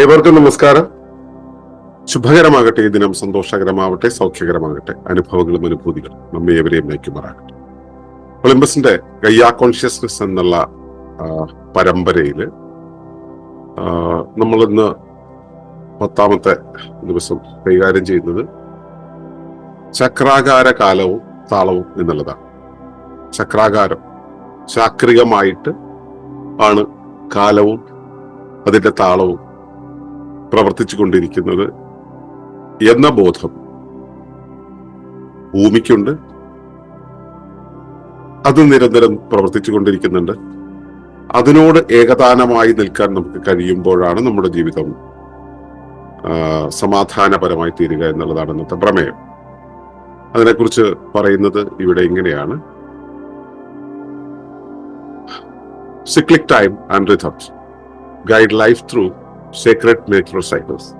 ഏവർക്കും നമസ്കാരം. ശുഭകരമാകട്ടെ ഈ ദിനം സന്തോഷകരമാവട്ടെ സൗഖ്യകരമാകട്ടെ അനുഭവങ്ങളും അനുഭൂതികളും നമ്മെ ഏവരെയും നയിക്കുമാറാകട്ടെ. ഒളിമ്പസിന്റെ ഗയ്യ കോൺഷ്യസ്നസ് എന്നുള്ള പരമ്പരയിൽ നമ്മളിന്ന് പത്താമത്തെ ദിവസം കൈകാര്യം ചെയ്യുന്നത് ചക്രാകാര കാലവും താളവും എന്നുള്ളതാണ്. ചക്രാകാരം ചാക്രികമായിട്ട് ആണ് കാലവും അതിന്റെ താളവും പ്രവർത്തിച്ചു കൊണ്ടിരിക്കുന്നത് എന്ന ബോധം ഭൂമിക്കുണ്ട്. അത് നിരന്തരം പ്രവർത്തിച്ചു കൊണ്ടിരിക്കുന്നുണ്ട് അതിനോട് ഏകദാനമായി നിൽക്കാൻ നമുക്ക് കഴിയുമ്പോഴാണ് നമ്മുടെ ജീവിതം സമാധാനപരമായി തീരുക എന്നുള്ളതാണ് ഇന്നത്തെ പ്രമേയം. അതിനെക്കുറിച്ച് പറയുന്നത് ഇവിടെ ഇങ്ങനെയാണ്. Cyclic time and rhythms guide life through sacred natural cycles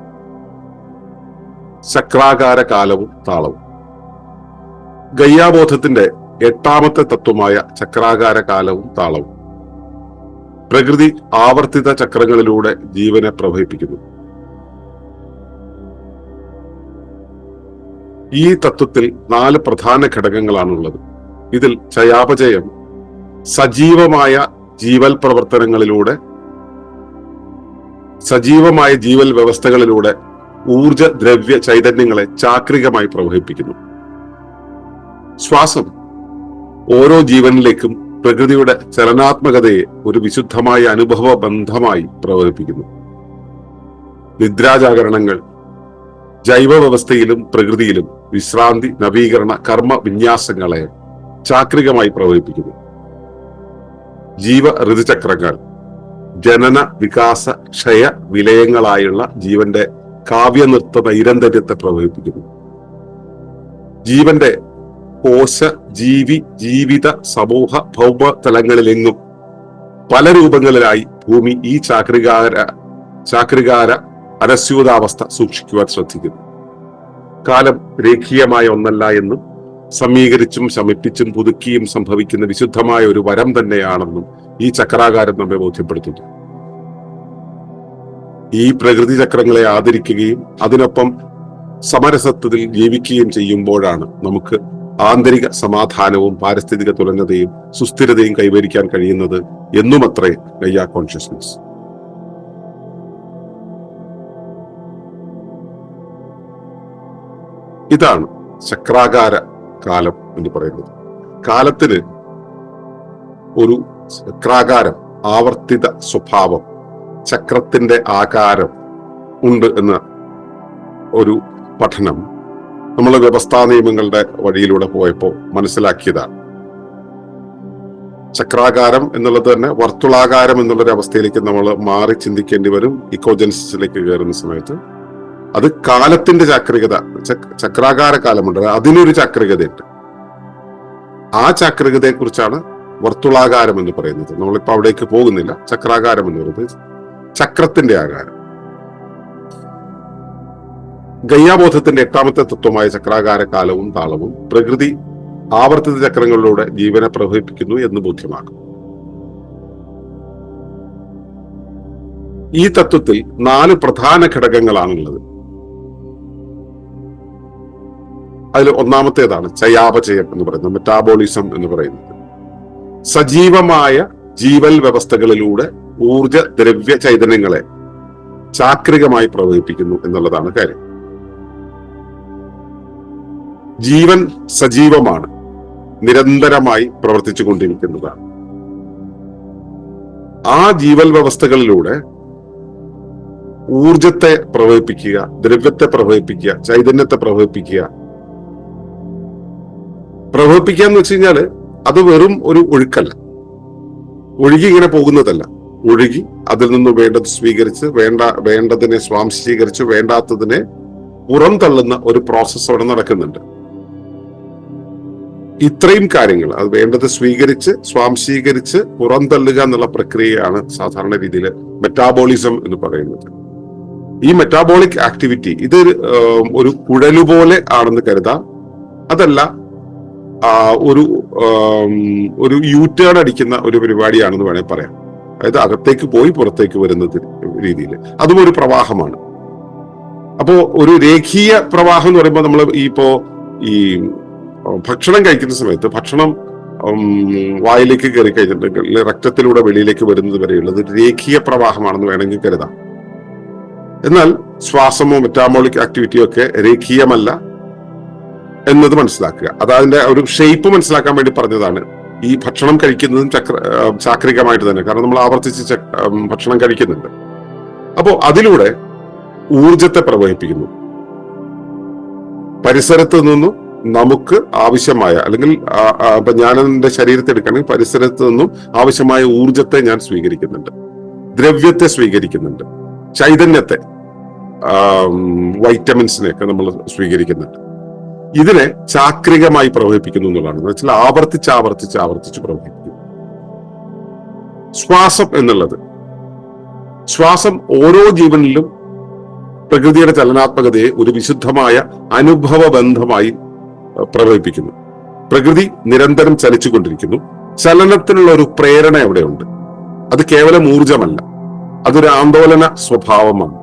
ചക്രാകാര കാലവും താളവും. ഗയ്യാബോധത്തിന്റെ എട്ടാമത്തെ തത്വമായ ചക്രാകാര കാലവും താളവും. പ്രകൃതി ആവർത്തിത ചക്രങ്ങളിലൂടെ ജീവനെ പ്രവഹിപ്പിക്കുന്നു. ഈ തത്വത്തിൽ നാല് പ്രധാന ഘടകങ്ങളാണുള്ളത്. ഇതിൽ ചയാപചയം സജീവമായ ജീവൽ പ്രവർത്തനങ്ങളിലൂടെ സജീവമായ ജീവൽ വ്യവസ്ഥകളിലൂടെ ഊർജ ദ്രവ്യ ചൈതന്യങ്ങളെ ചാക്രികമായി പ്രവഹിപ്പിക്കുന്നു. ശ്വാസം ഓരോ ജീവനിലേക്കും പ്രകൃതിയുടെ ചലനാത്മകതയെ ഒരു വിശുദ്ധമായ അനുഭവ ബന്ധമായി പ്രവഹിപ്പിക്കുന്നു നിദ്രാജാകരണങ്ങൾ ജൈവ വ്യവസ്ഥയിലും പ്രകൃതിയിലും വിശ്രാന്തി നവീകരണ കർമ്മ വിന്യാസങ്ങളെ ചാക്രികമായി പ്രവഹിപ്പിക്കുന്നു ജീവ ഋതുചക്രങ്ങൾ ജനന വികാസ ക്ഷയ വിലയങ്ങളായുള്ള ജീവന്റെ കാവ്യനൃത്ത നൈരന്തര്യത്തെ പ്രവഹിപ്പിക്കുന്നു ജീവന്റെ കോശ ജീവി ജീവിത സമൂഹ ഭൗമ തലങ്ങളിലെങ്ങും പല രൂപങ്ങളിലായി ഭൂമി ഈ ചാക്രികാര ചാക്രികാര അനസ്യൂതാവസ്ഥ സൂക്ഷിക്കുവാൻ ശ്രദ്ധിക്കുന്നു. കാലം രേഖീയമായ ഒന്നല്ല എന്നും സമീകരിച്ചും ശമിപ്പിച്ചും പുതുക്കിയും സംഭവിക്കുന്ന വിശുദ്ധമായ ഒരു വരം തന്നെയാണെന്നും ഈ ചക്രാകാരം നമ്മെ ബോധ്യപ്പെടുത്തുന്നു. ഈ പ്രകൃതി ചക്രങ്ങളെ ആദരിക്കുകയും അതിനൊപ്പം സമരസത്വത്തിൽ ജീവിക്കുകയും ചെയ്യുമ്പോഴാണ് നമുക്ക് ആന്തരിക സമാധാനവും പാരിസ്ഥിതിക തുലനതയും സുസ്ഥിരതയും കൈവരിക്കാൻ കഴിയുന്നത് എന്നുമത്രേ ഗയ്യ കോൺഷ്യസ്നസ്. ഇതാണ് ചക്രാകാര കാലം എന്ന് പറയുന്നത്. കാലത്തിന് ഒരു ചക്രാകാരം ആവർത്തിത സ്വഭാവം ചക്രത്തിന്റെ ആകാരം ഉണ്ട് എന്ന ഒരു പഠനം നമ്മൾ വ്യവസ്ഥാ നിയമങ്ങളുടെ വഴിയിലൂടെ പോയപ്പോൾ മനസ്സിലാക്കിയതാണ്. ചക്രാകാരം എന്നുള്ളത് തന്നെ വർത്തുളാകാരം എന്നുള്ളൊരു അവസ്ഥയിലേക്ക് നമ്മൾ മാറി ചിന്തിക്കേണ്ടി വരും ഇക്കോജൻസിസിലേക്ക് കയറുന്ന സമയത്ത്. അത് കാലത്തിന്റെ ചാക്രികത ചക്- ചക്രാകാര കാലമുണ്ട്. അതിനൊരു ചാക്രികതയുണ്ട്. ആ ചാക്രികതയെ കുറിച്ചാണ് വർത്തുളാകാരം എന്ന് പറയുന്നത്. നമ്മളിപ്പോ അവിടേക്ക് പോകുന്നില്ല. ചക്രാകാരം എന്ന് പറയുന്നത് ചക്രത്തിന്റെ ആകാരം. ഗയ്യാബോധത്തിന്റെ എട്ടാമത്തെ തത്വമായ ചക്രാകാര കാലവും താളവും പ്രകൃതി ആവർത്തിത ചക്രങ്ങളിലൂടെ ജീവനെ പ്രവഹിപ്പിക്കുന്നു എന്ന് ബോധ്യമാക്കും ഈ തത്വത്തിൽ നാല് പ്രധാന ഘടകങ്ങളാണുള്ളത്. അതിൽ ഒന്നാമത്തേതാണ് ചയാപചയം എന്ന് പറയുന്നത് മെറ്റാബോളിസം എന്ന് പറയുന്നത്. സജീവമായ ജീവൽ വ്യവസ്ഥകളിലൂടെ ഊർജ ദ്രവ്യ ചൈതന്യങ്ങളെ ചാക്രികമായി പ്രവഹിപ്പിക്കുന്നു എന്നുള്ളതാണ് കാര്യം. ജീവൻ സജീവമാണ് നിരന്തരമായി പ്രവർത്തിച്ചു കൊണ്ടിരിക്കുന്നതാണ്. ആ ജീവൽ വ്യവസ്ഥകളിലൂടെ ഊർജത്തെ പ്രവഹിപ്പിക്കുക ദ്രവ്യത്തെ പ്രവഹിപ്പിക്കുക ചൈതന്യത്തെ പ്രവഹിപ്പിക്കുക പ്രവഹിപ്പിക്കുക എന്ന് വെച്ച് കഴിഞ്ഞാൽ അത് വെറും ഒരു ഒഴുക്കല്ല. ഒഴുകി ഇങ്ങനെ പോകുന്നതല്ല. ഒഴുകി അതിൽ നിന്ന് വേണ്ടത് സ്വീകരിച്ച് വേണ്ട വേണ്ടതിനെ സ്വാംശീകരിച്ച് വേണ്ടാത്തതിനെ പുറം തള്ളുന്ന ഒരു പ്രോസസ്സ് അവിടെ നടക്കുന്നുണ്ട്. ഇത്രയും കാര്യങ്ങൾ അത് വേണ്ടത് സ്വീകരിച്ച് സ്വാംശീകരിച്ച് പുറന്തള്ളുക എന്നുള്ള പ്രക്രിയയാണ് സാധാരണ രീതിയിൽ മെറ്റാബോളിസം എന്ന് പറയുന്നത്. ഈ മെറ്റാബോളിക് ആക്ടിവിറ്റി ഇത് ഒരു കുഴലുപോലെ ആണെന്ന് കരുതാം. അതല്ല ഒരു ഒരു യൂ ടേൺ അടിക്കുന്ന ഒരു പരിപാടിയാണെന്ന് വേണേൽ പറയാം. അതായത് അകത്തേക്ക് പോയി പുറത്തേക്ക് വരുന്ന രീതിയിൽ അതും ഒരു പ്രവാഹമാണ്. അപ്പോ ഒരു രേഖീയ പ്രവാഹം എന്ന് പറയുമ്പോൾ നമ്മൾ ഇപ്പോ ഈ ഭക്ഷണം കഴിക്കുന്ന സമയത്ത് ഭക്ഷണം വായിലേക്ക് കയറി കഴിഞ്ഞിട്ടുണ്ടെങ്കിൽ രക്തത്തിലൂടെ വെളിയിലേക്ക് വരുന്നത് വരെയുള്ളത് രേഖീയ പ്രവാഹമാണെന്ന് വേണമെങ്കിൽ കരുതാം. എന്നാൽ ശ്വാസമോ മെറ്റാമോളിക് ആക്ടിവിറ്റിയോ ഒക്കെ രേഖീയമല്ല. എന്നത് മനസ്സിലാക്കുക. അത് അതിന്റെ ഒരു ഷേപ്പ് മനസ്സിലാക്കാൻ വേണ്ടി പറഞ്ഞതാണ്. ഈ ഭക്ഷണം കഴിക്കുന്നതും ചക്ര ചാക്രികമായിട്ട് തന്നെ. കാരണം നമ്മൾ ആവർത്തിച്ച് ഭക്ഷണം കഴിക്കുന്നുണ്ട്. അപ്പോ അതിലൂടെ ഊർജത്തെ പ്രവഹിപ്പിക്കുന്നു. പരിസരത്ത് നിന്നും നമുക്ക് ആവശ്യമായ അല്ലെങ്കിൽ ഇപ്പൊ ഞാൻ എന്റെ ശരീരത്തെ എടുക്കുകയാണെങ്കിൽ പരിസരത്ത് നിന്നും ആവശ്യമായ ഊർജത്തെ ഞാൻ സ്വീകരിക്കുന്നുണ്ട്. ദ്രവ്യത്തെ സ്വീകരിക്കുന്നുണ്ട്. ചൈതന്യത്തെ വൈറ്റമിൻസിനെയൊക്കെ നമ്മൾ സ്വീകരിക്കുന്നുണ്ട്. ഇതിനെ ചാക്രികമായി പ്രവഹിപ്പിക്കുന്നു എന്നുള്ളതാണ്. എന്ന് വെച്ചാൽ ആവർത്തിച്ച് ആവർത്തിച്ച് ആവർത്തിച്ച് പ്രവഹിപ്പിക്കുന്നു. ശ്വാസം എന്നുള്ളത്. ശ്വാസം ഓരോ ജീവനിലും പ്രകൃതിയുടെ ചലനാത്മകതയെ ഒരു വിശുദ്ധമായ അനുഭവ ബന്ധമായി അഹ്, പ്രവഹിപ്പിക്കുന്നു. പ്രകൃതി നിരന്തരം ചലിച്ചുകൊണ്ടിരിക്കുന്നു. ചലനത്തിനുള്ള ഒരു പ്രേരണ അവിടെയുണ്ട്. അത് കേവലം ഊർജമല്ല അതൊരു ആന്തോലന സ്വഭാവമാണ്.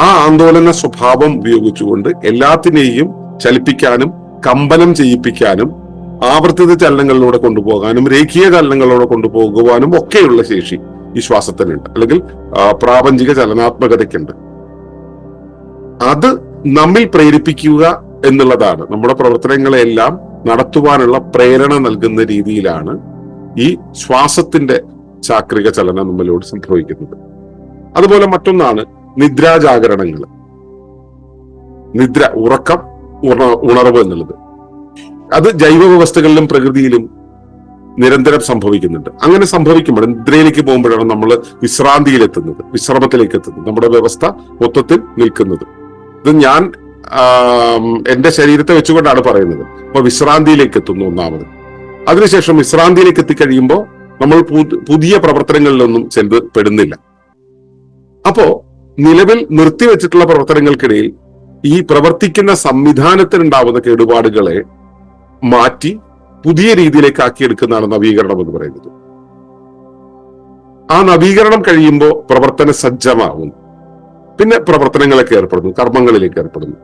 ആ ആന്തോലന സ്വഭാവം ഉപയോഗിച്ചുകൊണ്ട് എല്ലാത്തിനെയും ചലിപ്പിക്കാനും കമ്പനം ചെയ്യിപ്പിക്കാനും ആവർത്തിത ചലനങ്ങളിലൂടെ കൊണ്ടുപോകാനും രേഖീയ ചലനങ്ങളിലൂടെ കൊണ്ടുപോകുവാനും ഒക്കെയുള്ള ശേഷി ഈ ശ്വാസത്തിനുണ്ട് അല്ലെങ്കിൽ പ്രാപഞ്ചിക ചലനാത്മകതയ്ക്കുണ്ട്. അത് നമ്മിൽ പ്രേരിപ്പിക്കുക എന്നുള്ളതാണ്. നമ്മുടെ പ്രവർത്തനങ്ങളെല്ലാം നടത്തുവാനുള്ള പ്രേരണ നൽകുന്ന രീതിയിലാണ് ഈ ശ്വാസത്തിന്റെ ചാക്രിക ചലനം നമ്മളിലൂടെ സംഭവിക്കുന്നത്. അതുപോലെ മറ്റൊന്നാണ് നിദ്രാജാഗരണങ്ങൾ. നിദ്ര ഉറക്കം ഉണർവ് എന്നുള്ളത്. അത് ജൈവ വ്യവസ്ഥകളിലും പ്രകൃതിയിലും നിരന്തരം സംഭവിക്കുന്നുണ്ട്. അങ്ങനെ സംഭവിക്കുമ്പോൾ നിദ്രയിലേക്ക് പോകുമ്പോഴാണ് നമ്മൾ വിശ്രാന്തിയിലെത്തുന്നത് വിശ്രമത്തിലേക്ക് എത്തുന്നത് നമ്മുടെ വ്യവസ്ഥ മൊത്തത്തിൽ നിൽക്കുന്നത്. ഇത് ഞാൻ എന്റെ ശരീരത്തെ വെച്ചുകൊണ്ടാണ് പറയുന്നത്. അപ്പൊ വിശ്രാന്തിയിലേക്ക് എത്തുന്നു ഒന്നാമത്. അതിനുശേഷം വിശ്രാന്തിയിലേക്ക് എത്തിക്കഴിയുമ്പോൾ നമ്മൾ പുതിയ പ്രവർത്തനങ്ങളിലൊന്നും ചെന്ന് പെടുന്നില്ല. അപ്പോ നിലവിൽ നിർത്തിവെച്ചിട്ടുള്ള പ്രവർത്തനങ്ങൾക്കിടയിൽ ഈ പ്രവർത്തിക്കുന്ന സംവിധാനത്തിനുണ്ടാവുന്ന കേടുപാടുകളെ മാറ്റി പുതിയ രീതിയിലേക്ക് ആക്കിയെടുക്കുന്നതാണ് നവീകരണം എന്ന് പറയുന്നത്. ആ നവീകരണം കഴിയുമ്പോൾ പ്രവർത്തന സജ്ജമാവുന്നു പിന്നെ പ്രവർത്തനങ്ങളൊക്കെ ഏർപ്പെടുന്നു കർമ്മങ്ങളിലേക്ക് ഏർപ്പെടുന്നു.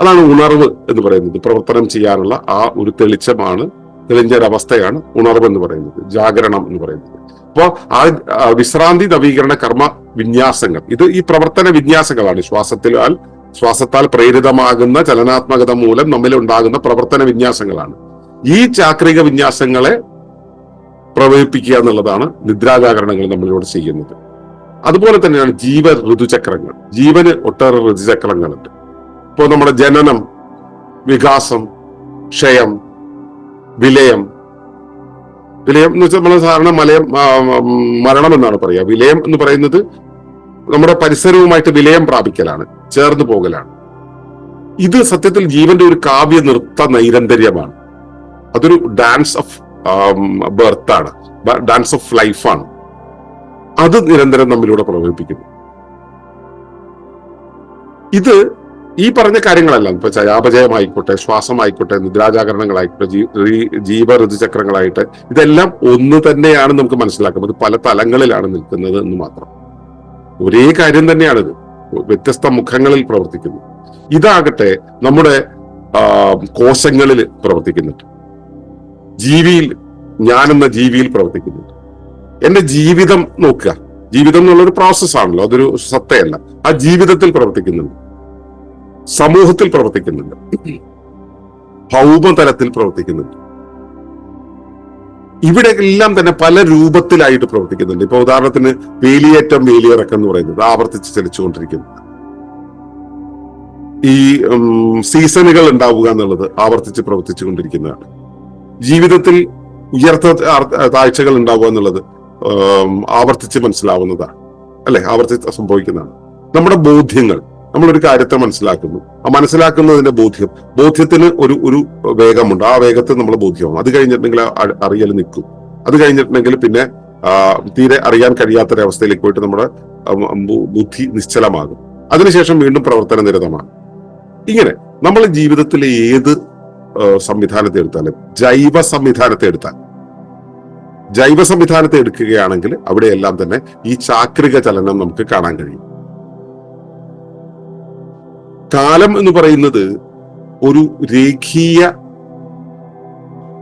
അതാണ് ഉണർവ് എന്ന് പറയുന്നത്. പ്രവർത്തനം ചെയ്യാനുള്ള ആ ഒരു തെളിച്ചമാണ് തെളിഞ്ഞ ഒരവസ്ഥയാണ് ഉണർവ് എന്ന് പറയുന്നത് ജാഗരണം എന്ന് പറയുന്നത്. അപ്പോ ആ ആ വിശ്രാന്തി നവീകരണ കർമ്മ വിന്യാസങ്ങൾ ഇത് ഈ പ്രവർത്തന വിന്യാസങ്ങളാണ് ശ്വാസത്തിലാൽ ശ്വാസത്താൽ പ്രേരിതമാകുന്ന ചലനാത്മകത മൂലം നമ്മളിൽ ഉണ്ടാകുന്ന പ്രവർത്തന വിന്യാസങ്ങളാണ്. ഈ ചാക്രിക വിന്യാസങ്ങളെ പ്രവഹിപ്പിക്കുക എന്നുള്ളതാണ് നിദ്രാജാഗരണങ്ങൾ നമ്മളിലൂടെ ചെയ്യുന്നത്. അതുപോലെ തന്നെയാണ് ജീവ ഋതുചക്രങ്ങൾ. ജീവന് ഒട്ടേറെ ഋതുചക്രങ്ങളുണ്ട്. ഇപ്പോൾ നമ്മുടെ ജനനം വികാസം ക്ഷയം വിലയം. വിലയം എന്ന് വെച്ചാൽ നമ്മൾ സാധാരണ മലയം മരണം എന്നാണ് പറയുക. വിലയം എന്ന് പറയുന്നത് നമ്മുടെ പരിസരവുമായിട്ട് വിലയം പ്രാപിക്കലാണ് ചേർന്ന് പോകലാണ്. ഇത് സത്യത്തിൽ ജീവന്റെ ഒരു കാവ്യ നൃത്ത നൈരന്തര്യമാണ്. അതൊരു ഡാൻസ് ഓഫ് ബർത്ത് ആണ്. ഡാൻസ് ഓഫ് ലൈഫാണ് അത് നിരന്തരം നമ്മിലൂടെ പ്രകടിപ്പിക്കുന്നു ഇത് ഈ പറഞ്ഞ കാര്യങ്ങളെല്ലാം ഇപ്പൊ ചയാപചയമായിക്കോട്ടെ ശ്വാസമായിക്കോട്ടെ നിദ്രാജാകരണങ്ങളായിക്കോട്ടെ ജീ- ജീവ ഋതുചക്രങ്ങളായിട്ട് ഇതെല്ലാം ഒന്ന് തന്നെയാണ് നമുക്ക് മനസ്സിലാക്കുന്നത്. പല തലങ്ങളിലാണ് നിൽക്കുന്നത് എന്ന് മാത്രം. ഒരേ കാര്യം തന്നെയാണിത് വ്യത്യസ്ത മുഖങ്ങളിൽ പ്രവർത്തിക്കുന്നു. ഇതാകട്ടെ നമ്മുടെ കോശങ്ങളിൽ പ്രവർത്തിക്കുന്നുണ്ട്. ജീവിയിൽ ഞാനെന്ന ജീവിയിൽ പ്രവർത്തിക്കുന്നുണ്ട് എന്റെ ജീവിതം നോക്കുക. ജീവിതം എന്നുള്ളൊരു പ്രോസസ് ആണല്ലോ അതൊരു സത്തയല്ല. ആ ജീവിതത്തിൽ പ്രവർത്തിക്കുന്നുണ്ട്. സമൂഹത്തിൽ പ്രവർത്തിക്കുന്നുണ്ട്. ഭൗമതലത്തിൽ പ്രവർത്തിക്കുന്നുണ്ട്. ഇവിടെ എല്ലാം തന്നെ പല രൂപത്തിലായിട്ട് പ്രവർത്തിക്കുന്നുണ്ട്. ഇപ്പൊ ഉദാഹരണത്തിന് വേലിയേറ്റം വേലിയിറക്കം എന്ന് പറയുന്നത് ആവർത്തിച്ച് ചലിച്ചുകൊണ്ടിരിക്കുന്നു. ഈ സീസണുകൾ ഉണ്ടാവുക എന്നുള്ളത് ആവർത്തിച്ച് പ്രവർത്തിച്ചു കൊണ്ടിരിക്കുന്നതാണ് ജീവിതത്തിൽ ഉയർത്ത താഴ്ചകൾ ഉണ്ടാവുക എന്നുള്ളത് ആവർത്തിച്ച് മനസ്സിലാവുന്നതാണ്. അല്ലെ? ആവർത്തിച്ച് സംഭവിക്കുന്നതാണ്. നമ്മുടെ ബോധ്യങ്ങൾ നമ്മളൊരു കാര്യത്തെ മനസ്സിലാക്കുന്നു. ആ മനസ്സിലാക്കുന്നതിന്റെ ബോധ്യം. ബോധ്യത്തിന് ഒരു ഒരു വേഗമുണ്ട്. ആ വേഗത്തിൽ നമ്മൾ ബോധ്യമാവും അത് കഴിഞ്ഞിട്ടുണ്ടെങ്കിൽ അറിയൽ നിൽക്കും. അത് കഴിഞ്ഞിട്ടുണ്ടെങ്കിൽ പിന്നെ തീരെ അറിയാൻ കഴിയാത്തൊരവസ്ഥയിലേക്ക് പോയിട്ട് നമ്മുടെ ബുദ്ധി നിശ്ചലമാകും. അതിനുശേഷം വീണ്ടും പ്രവർത്തന നിരതമാണ്. ഇങ്ങനെ നമ്മൾ ജീവിതത്തിലെ ഏത് സംവിധാനത്തെ എടുത്താലും ജൈവ സംവിധാനത്തെ എടുത്താൽ ജൈവ സംവിധാനത്തെ എടുക്കുകയാണെങ്കിൽ അവിടെയെല്ലാം തന്നെ ഈ ചാക്രിക ചലനം നമുക്ക് കാണാൻ കഴിയും. കാലം എന്ന് പറയുന്നത് ഒരു രേഖീയ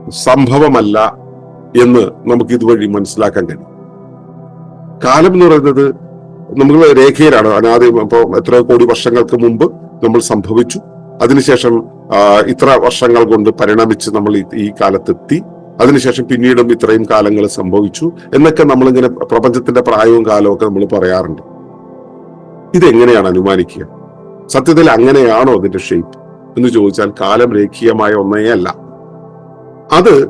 സംഭവമല്ല എന്ന് നമുക്ക് ഇതുവഴി മനസ്സിലാക്കാൻ കഴിയും. കാലം എന്ന് പറയുന്നത് നമ്മൾ രേഖയിലാണ്. അനാദി ഇപ്പോൾ എത്ര കോടി വർഷങ്ങൾക്ക് മുമ്പ് നമ്മൾ സംഭവിച്ചു. അതിനുശേഷം ഇത്ര വർഷങ്ങൾ കൊണ്ട് പരിണമിച്ച് നമ്മൾ ഈ- കാലത്തെത്തി. അതിനുശേഷം പിന്നീടും ഇത്രയും കാലങ്ങൾ സംഭവിച്ചു എന്നൊക്കെ നമ്മളിങ്ങനെ പ്രപഞ്ചത്തിന്റെ പ്രായവും കാലവും ഒക്കെ നമ്മൾ പറയാറുണ്ട്. ഇതെങ്ങനെയാണ് അനുമാനിക്കുക? സത്യത്തിൽ അങ്ങനെയാണോ അതിന്റെ ഷേപ്പ് എന്ന് ചോദിച്ചാൽ കാലം രേഖീയമായ ഒന്നേ അല്ല. അത്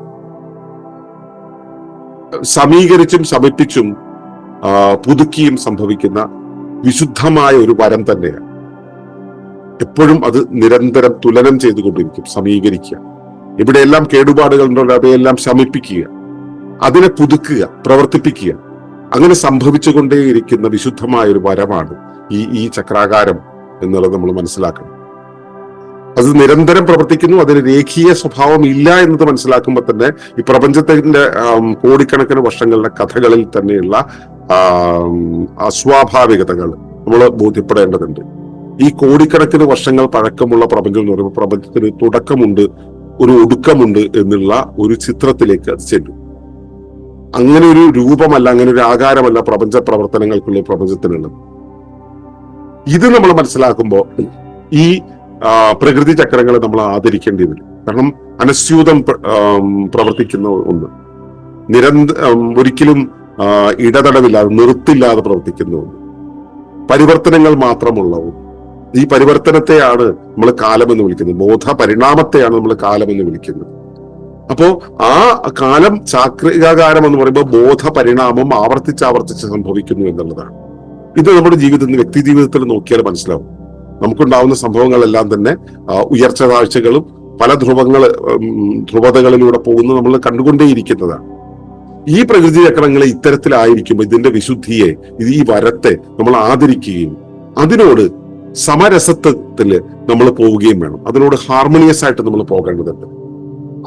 സമീകരിച്ചും ശമിപ്പിച്ചും പുതുക്കിയും സംഭവിക്കുന്ന വിശുദ്ധമായ ഒരു വരം തന്നെയാണ്. എപ്പോഴും അത് നിരന്തരം തുലനം ചെയ്തുകൊണ്ടിരിക്കും സമീകരിക്കുക. ഇവിടെയെല്ലാം കേടുപാടുകൾ ഉണ്ടോ അവയെല്ലാം ശമിപ്പിക്കുക. അതിനെ പുതുക്കുക പ്രവർത്തിപ്പിക്കുക. അങ്ങനെ സംഭവിച്ചുകൊണ്ടേയിരിക്കുന്ന വിശുദ്ധമായ ഒരു വരമാണ് ഈ ഈ ചക്രാകാരം. എന്നുള്ളത് നമ്മൾ മനസ്സിലാക്കണം. അത് നിരന്തരം പ്രവർത്തിക്കുന്നു അതിന് രേഖീയ സ്വഭാവം ഇല്ല എന്നത് മനസ്സിലാക്കുമ്പോൾ തന്നെ ഈ പ്രപഞ്ചത്തിന്റെ കോടിക്കണക്കിന് വർഷങ്ങളുടെ കഥകളിൽ തന്നെയുള്ള അസ്വാഭാവികതകൾ നമ്മൾ ബോധ്യപ്പെടേണ്ടതുണ്ട്. ഈ കോടിക്കണക്കിന് വർഷങ്ങൾ പഴക്കമുള്ള പ്രപഞ്ചം എന്ന് പറയുമ്പോൾ പ്രപഞ്ചത്തിന് തുടക്കമുണ്ട് ഒരു ഒടുക്കമുണ്ട് എന്നുള്ള ഒരു ചിത്രത്തിലേക്ക് അത് ചെല്ലും. അങ്ങനെ ഒരു രൂപമല്ല അങ്ങനെ ഒരു ആകാരമല്ല പ്രപഞ്ച പ്രവർത്തനങ്ങൾക്കുള്ള പ്രപഞ്ചത്തിനുള്ളത്. ഇത് നമ്മൾ മനസ്സിലാക്കുമ്പോൾ ഈ പ്രകൃതി ചക്രങ്ങളെ നമ്മൾ ആദരിക്കേണ്ടി വരും. കാരണം അനസ്യൂതം പ്രവർത്തിക്കുന്ന ഒന്ന്. നിരന്തരം ഒരിക്കലും ഇടതടവില്ലാതെ നിർത്തില്ലാതെ പ്രവർത്തിക്കുന്ന ഒന്ന്. പരിവർത്തനങ്ങൾ മാത്രമുള്ള ഈ പരിവർത്തനത്തെയാണ് നമ്മൾ കാലം എന്ന് വിളിക്കുന്നത്. ബോധ പരിണാമത്തെയാണ് നമ്മൾ കാലം എന്ന് വിളിക്കുന്നത്. അപ്പോ ആ കാലം ചാക്രികാകാരം എന്ന് പറയുമ്പോൾ ബോധ പരിണാമം ആവർത്തിച്ചാവർത്തിച്ച് ആവർത്തിച്ച് സംഭവിക്കുന്നു എന്നുള്ളതാണ്. ഇത് നമ്മുടെ ജീവിതത്തിൽ വ്യക്തി ജീവിതത്തിൽ നോക്കിയാൽ മനസ്സിലാവും. നമുക്കുണ്ടാവുന്ന സംഭവങ്ങളെല്ലാം തന്നെ ഉയർച്ച താഴ്ചകളും പല ധ്രുവങ്ങൾ ധ്രുവതകളിലൂടെ പോകുന്ന നമ്മൾ കണ്ടുകൊണ്ടേയിരിക്കുന്നതാണ്. ഈ പ്രകൃതി ചക്രങ്ങളെ ഇത്തരത്തിലായിരിക്കുമ്പോൾ ഇതിന്റെ വിശുദ്ധിയെ ഇത് ഈ വരത്തെ നമ്മൾ ആദരിക്കുകയും അതിനോട് സമരസത്വത്തിൽ നമ്മൾ പോവുകയും വേണം. അതിനോട് ഹാർമോണിയസ് ആയിട്ട് നമ്മൾ പോകേണ്ടതുണ്ട്.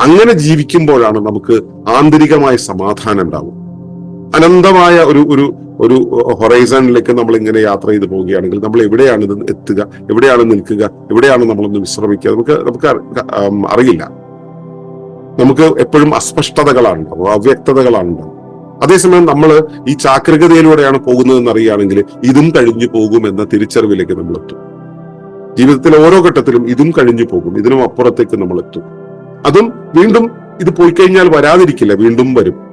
അങ്ങനെ ജീവിക്കുമ്പോഴാണ് നമുക്ക് ആന്തരികമായ സമാധാനം ഉണ്ടാവും അനന്തമായ ഒരു ഒരു ഒരു ഹൊറൈസണിലേക്ക് നമ്മൾ ഇങ്ങനെ യാത്ര ചെയ്ത് പോവുകയാണെങ്കിൽ നമ്മൾ എവിടെയാണ് ഇത് എത്തുക എവിടെയാണ് നിൽക്കുക എവിടെയാണ് നമ്മളൊന്ന് വിശ്രമിക്കുക നമുക്ക് നമുക്ക് അറിയില്ല. നമുക്ക് എപ്പോഴും അസ്പഷ്ടതകളാണ് അവ്യക്തതകളാണ് അതേസമയം നമ്മൾ ഈ ചാക്രികതയിലൂടെയാണ് പോകുന്നതെന്ന് അറിയുകയാണെങ്കിൽ ഇതും കഴിഞ്ഞു പോകും എന്ന തിരിച്ചറിവിലേക്ക് നമ്മൾ എത്തും ജീവിതത്തിലെ ഓരോ ഘട്ടത്തിലും ഇതും കഴിഞ്ഞു പോകും ഇതിനും അപ്പുറത്തേക്ക് നമ്മൾ എത്തും അതും വീണ്ടും ഇത് പോയി കഴിഞ്ഞാൽ വരാതിരിക്കില്ല വീണ്ടും വരും.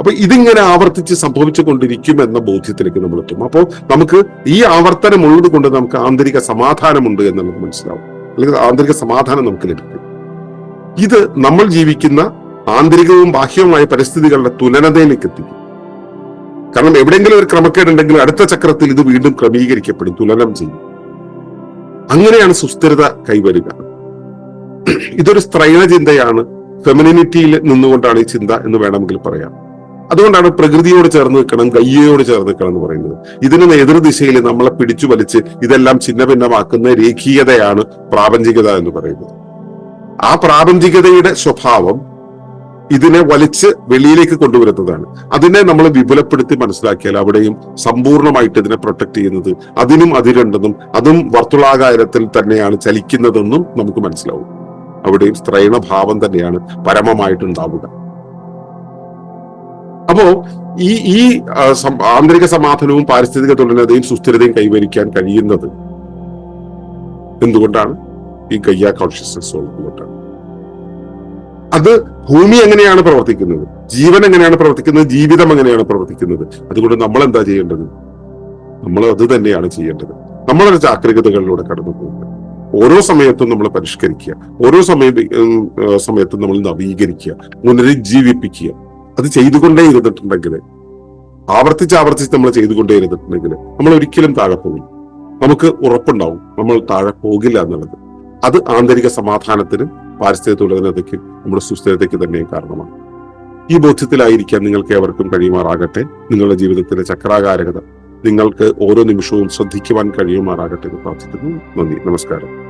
അപ്പൊ ഇതിങ്ങനെ ആവർത്തിച്ച് സംഭവിച്ചു കൊണ്ടിരിക്കും എന്ന ബോധ്യത്തിലേക്ക് നമ്മൾ എത്തും. അപ്പോൾ നമുക്ക് ഈ ആവർത്തനം ഉള്ളത് കൊണ്ട് നമുക്ക് ആന്തരിക സമാധാനമുണ്ട് എന്നുള്ളത് മനസ്സിലാവും. അല്ലെങ്കിൽ ആന്തരിക സമാധാനം നമുക്ക് ലഭിക്കും. ഇത് നമ്മൾ ജീവിക്കുന്ന ആന്തരികവും ബാഹ്യവുമായ പരിസ്ഥിതികളുടെ തുലനതയിലേക്ക് എത്തിക്കും. കാരണം എവിടെയെങ്കിലും ഒരു ക്രമക്കേടുണ്ടെങ്കിൽ അടുത്ത ചക്രത്തിൽ ഇത് വീണ്ടും ക്രമീകരിക്കപ്പെടും തുലനം ചെയ്യും. അങ്ങനെയാണ് സുസ്ഥിരത കൈവരിക. ഇതൊരു സ്ത്രൈണ ചിന്തയാണ് ഫെമിനിറ്റിയിൽ നിന്നുകൊണ്ടാണ് ഈ ചിന്ത എന്ന് വേണമെങ്കിൽ പറയാം. അതുകൊണ്ടാണ് പ്രകൃതിയോട് ചേർന്ന് നിൽക്കണം ഗയ്യയോട് ചേർന്ന് നിൽക്കണം എന്ന് പറയുന്നത്. ഇതിന് എതിർദിശയിൽ നമ്മളെ പിടിച്ചു വലിച്ച് ഇതെല്ലാം ഛിന്ന ഭിന്നമാക്കുന്ന രേഖീയതയാണ് പ്രാപഞ്ചികത എന്ന് പറയുന്നത്. ആ പ്രാപഞ്ചികതയുടെ സ്വഭാവം ഇതിനെ വലിച്ച് വെളിയിലേക്ക് കൊണ്ടുവരുന്നതാണ്. അതിനെ നമ്മൾ വിപുലപ്പെടുത്തി മനസ്സിലാക്കിയാൽ അവിടെയും സമ്പൂർണമായിട്ട് ഇതിനെ പ്രൊട്ടക്ട് ചെയ്യുന്നത് അതിനും അതിരുണ്ടെന്നും അതും വർത്തുളാകാരത്തിൽ തന്നെയാണ് ചലിക്കുന്നതെന്നും നമുക്ക് മനസ്സിലാവും. അവിടെയും സ്ത്രൈണഭാവം തന്നെയാണ് പരമമായിട്ടുണ്ടാവുക. അപ്പോ ഈ ഈ ആന്തരിക സമാധാനവും പാരിസ്ഥിതിക തുലനതയും സുസ്ഥിരതയും കൈവരിക്കാൻ കഴിയുന്നത് എന്തുകൊണ്ടാണ്? ഈ ഗയ്യ കോൺഷ്യസ്നസ് ഉള്ളതുകൊണ്ടാണ് അത് ഭൂമി എങ്ങനെയാണ് പ്രവർത്തിക്കുന്നത്? ജീവൻ എങ്ങനെയാണ് പ്രവർത്തിക്കുന്നത്? ജീവിതം എങ്ങനെയാണ് പ്രവർത്തിക്കുന്നത്? അതുകൊണ്ട് നമ്മൾ എന്താ ചെയ്യേണ്ടത്? നമ്മൾ അത് തന്നെയാണ് ചെയ്യേണ്ടത്. നമ്മളൊരു ചാക്രികതകളിലൂടെ കടന്നു പോകുന്നത്. ഓരോ സമയത്തും നമ്മൾ പരിഷ്കരിക്കുക. ഓരോ സമയ സമയത്തും നമ്മൾ നവീകരിക്കുക. പുനരുജ്ജീവിപ്പിക്കുക അത് ചെയ്തുകൊണ്ടേ ഇരുന്നിട്ടുണ്ടെങ്കിൽ ആവർത്തിച്ച് ആവർത്തിച്ച് നമ്മൾ ചെയ്തുകൊണ്ടേ ഇരുന്നിട്ടുണ്ടെങ്കിൽ നമ്മൾ ഒരിക്കലും താഴെ പോകില്ല നമുക്ക് ഉറപ്പുണ്ടാവും നമ്മൾ താഴെ പോകില്ല എന്നുള്ളത്. അത് ആന്തരിക സമാധാനത്തിനും പാരിസ്ഥിതിക തുലനതയ്ക്ക് നമ്മുടെ സുസ്ഥിരതയ്ക്ക് തന്നെ കാരണമാണ്. ഈ ബോധ്യത്തിലായിരിക്കാൻ നിങ്ങൾക്ക് ഏവർക്കും കഴിയുമാറാകട്ടെ. നിങ്ങളുടെ ജീവിതത്തിലെ ചക്രാകാരകത നിങ്ങൾക്ക് ഓരോ നിമിഷവും ശ്രദ്ധിക്കുവാൻ കഴിയുമാറാകട്ടെ എന്ന് പ്രാർത്ഥിക്കുന്നു. നന്ദി. നമസ്കാരം.